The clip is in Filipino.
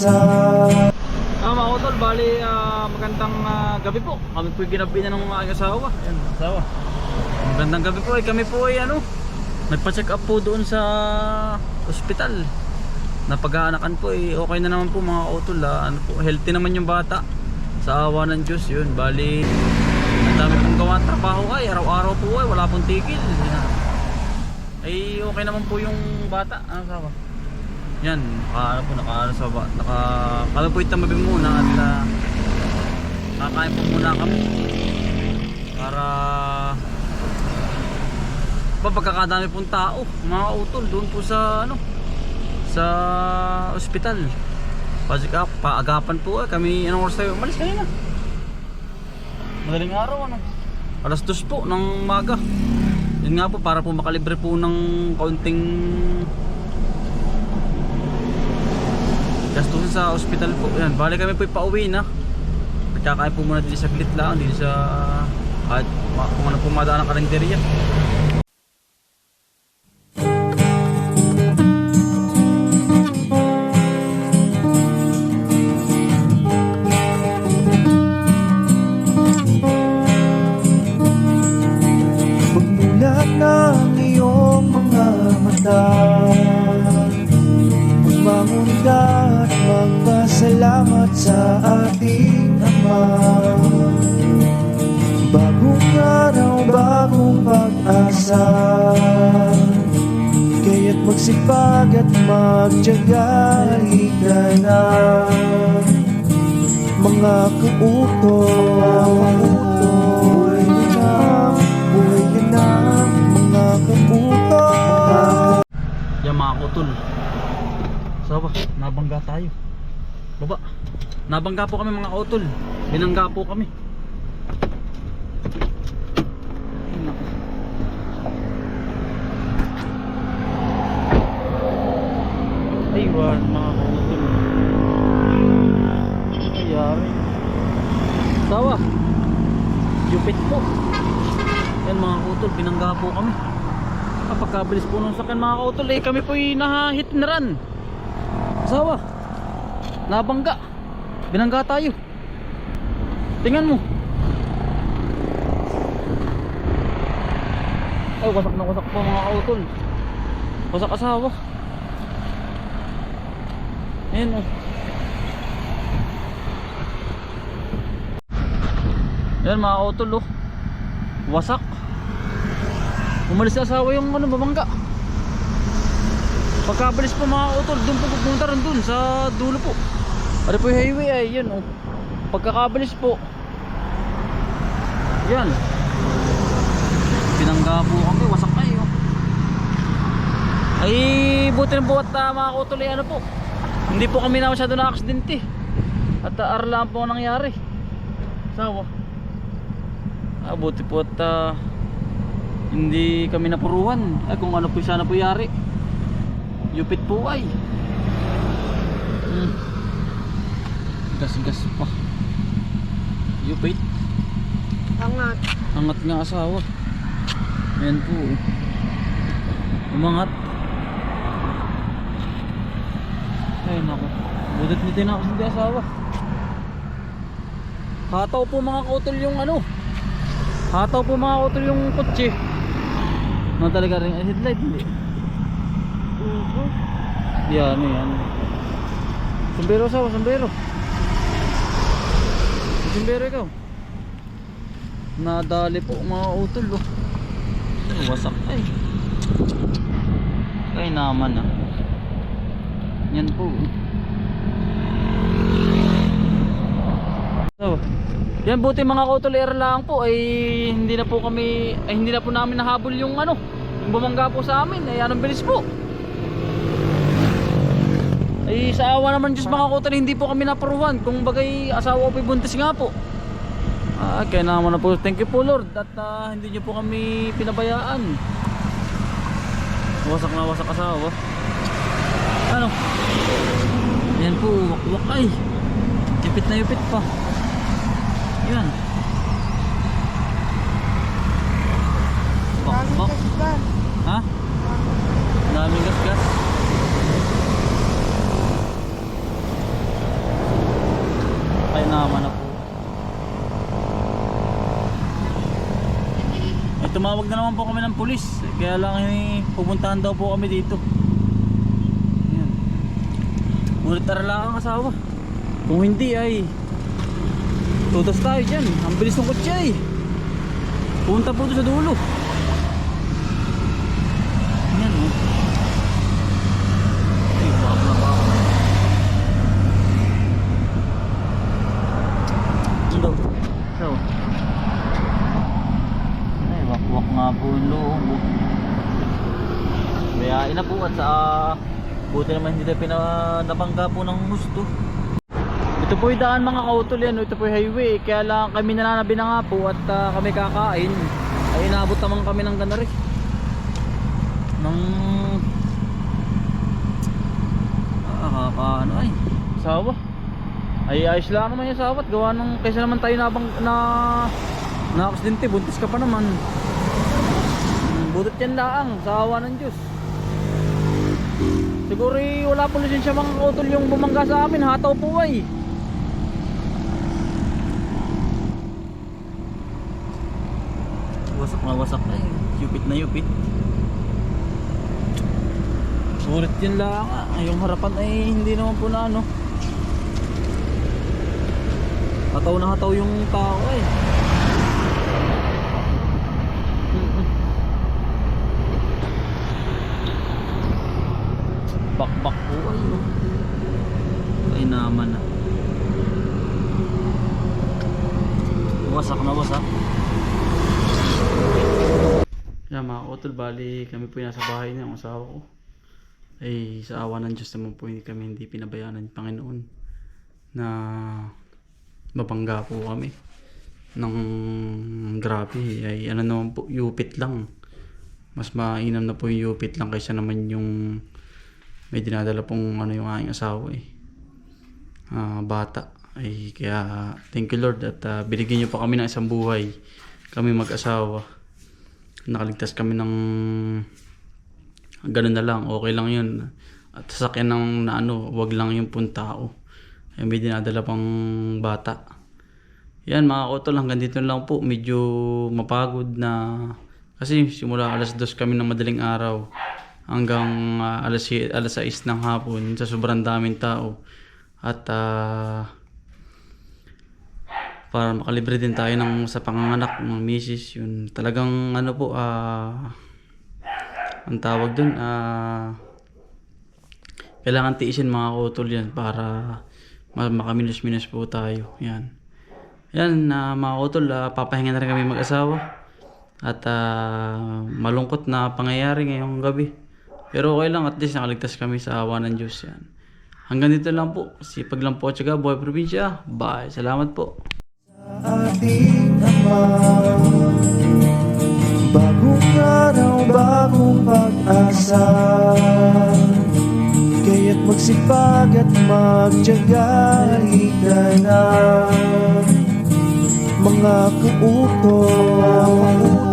Ah, mga utol, bali ah, magandang ah, gabi po. Kami po ginabi na ng aking asawa. Ayan, asawa. Magandang gabi po. Eh, kami po ay ano, nagpa-check up po doon sa ospital. Napag-aanakan po eh, okay na naman po mga utol. Ah, ano po, healthy naman yung bata. Sa awa ng Diyos yun. Bali, ang dami pong gawa trabaho ay, araw-araw po ay, wala pong tigil. Ay, okay naman po yung bata. Ano asawa? Yan, naka, ano po, naka, ano sa ba, naka, kami po itamabi muna at uh, kakain po muna kami para pa pagkakadami pong tao, mga utol doon po sa ano sa ospital. Pajik up, paagapan po eh. Kami anong oras tayo? Umalis kanina. Madaling araw ano. Alas dos po ng maga. Yun nga po para po makalibre po ng kaunting gastusin sa ospital po. Yan, bali kami po pauwi na. Kakain po muna din sa glit lang, din sa ma- kung ano po madaan ng karinderya. Magpasalamat sa ating Ama Bagong araw, bagong pag-asa Kaya't magsipag at magtyaga Halika na Mga kautos Buhay ka na, ka Mga kautos Yan mga kutol. Sawa, nabangga tayo. Baba. Nabangga po kami mga kutol. Binangga po kami. Ay. Ay, wala mga kutol. Ayari. Sawa. Yupit po. Yan mga kutol, binangga po kami. Kapagkabilis po nung sakyan mga kautol eh kami po yung nahahit na run. Asawa. Nabangga. Binangga tayo. Tingnan mo. Ay, wasak na wasak po mga kautol. Wasak asawa. Ayan oh. Yan mga kautol oh. Wasak. Umalis sa asawa yung ano, babangga. Pagkabalis po mga utol, doon po pupunta rin doon sa dulo po. Ano po yung highway ay, yun oh. Pagkakabalis po. Yan. Pinangga po kami, wasak kayo. Ay, buti na po at uh, mga utol ay ano po. Hindi po kami na masyado na aksidente. At uh, arlaan po ang nangyari. Sawa. Ah, buti po at ah, hindi kami napuruhan ay kung ano po sana po yari yupit po ay hmm. Gas gas pa yupit Angat. angat nga asawa. Ayan po. Eh. umangat. Ay nako budot nito na ako sa asawa. Hataw po mga kautol yung ano. Hataw po mga kautol yung kotse ano talaga rin ay headlight. Hindi Mhm. yan yan. Sambero asawa sambero Sambero ikaw? Nadali po mga utol oh. Ay, wasak. Ay. Ay naman ah. Yan po oh. So, yan buti mga kautolera lang po. Ay hindi na po kami ay hindi na po namin nahabol yung ano yung bumangga po sa amin. Ay anong bilis po ay sa awa naman Diyos mga kautol hindi po kami naparuhan kung bagay asawa ko buntis nga po ah, kaya naman na po thank you po Lord at ah, hindi niyo po kami pinabayaan wasak na wasak asawa ano Ayan po, wakwak ay. Ipit na ipit pa. Yan. Bak. Ha? Daming gas-gas. Ay naman na po. Ay tumawag na naman po kami ng pulis. Kaya lang eh, pupuntahan daw po kami dito. Ayan. Ngunit tara lang ang asawa. Kung hindi ay tutos tayo dyan. Ang bilis ng kotse ay. Punta po sa dulo. Yan oh. Ay, baka na baka. Ano daw? So. Ay, wakwak nga po yung loob. oh. Bayain na po at sa buti naman hindi tayo pinabangga po ng gusto. Ito po yung daan mga kautol yan. Ito po yung highway. Kaya lang kami nananabi na nga po at ah, kami kakain. Ay inabot naman kami ng ganari. Ng... Ah, kaka, ano ay. Sawa. Ay ayos lang naman yung sawat. Gawa ng kaysa naman tayo nabang na na aksidente. Buntis ka pa naman. Butot yan laang. Sawa ng Diyos. Siguro eh, wala po lisensya mga kautol yung bumangga sa amin. Hataw po ay. Wasak na wasak na eh. Yupit na yupit. Sulit yun lang ah. Yung harapan ay hindi naman po na ano. Hataw na hataw yung tao eh. Bakbak po ay. Ay naman ah. Wasak na wasak. Yan mga kotol, bali kami po nasa bahay niya, ang asawa ko. Ay sa awa ng Diyos naman po hindi kami hindi pinabayaan ng Panginoon na mabangga po kami ng grabe ay ano naman po yupit lang mas mainam na po yung yupit lang kaysa naman yung may dinadala pong ano yung aking asawa eh. Ah, bata. Ay kaya thank you Lord at ah, binigyan niyo pa kami ng isang buhay. Kami mag-asawa. Nakaligtas kami ng ganun na lang. Okay lang yun. At sasakyan ng na ano wag lang yung pun tao. Ay may dinadala pang bata. Yan mga kotol hanggang dito lang po. Medyo mapagod na kasi simula alas 2 kami ng madaling araw hanggang ah, alas, alas 6 ng hapon sa sobrang daming tao. At ah, para makalibre din tayo ng sa panganganak ng misis yun. Talagang ano po ah ang tawag dun ah kailangan tiisin mga kutol yan para ma- makaminos-minos po tayo. Yan. Yan na mga kutol ah, papahinga na rin kami mag-asawa. At ah, malungkot na pangyayari ngayong gabi pero okay lang at least nakaligtas kami sa awa ng Diyos yan. Hanggang dito lang po. Sipag lang po at saka buhay probinsya bye. Salamat po. Ating Ama Bagong araw, bagong pag-asa. Kaya't magsipag at magtyaga Halika na. Mga kuutos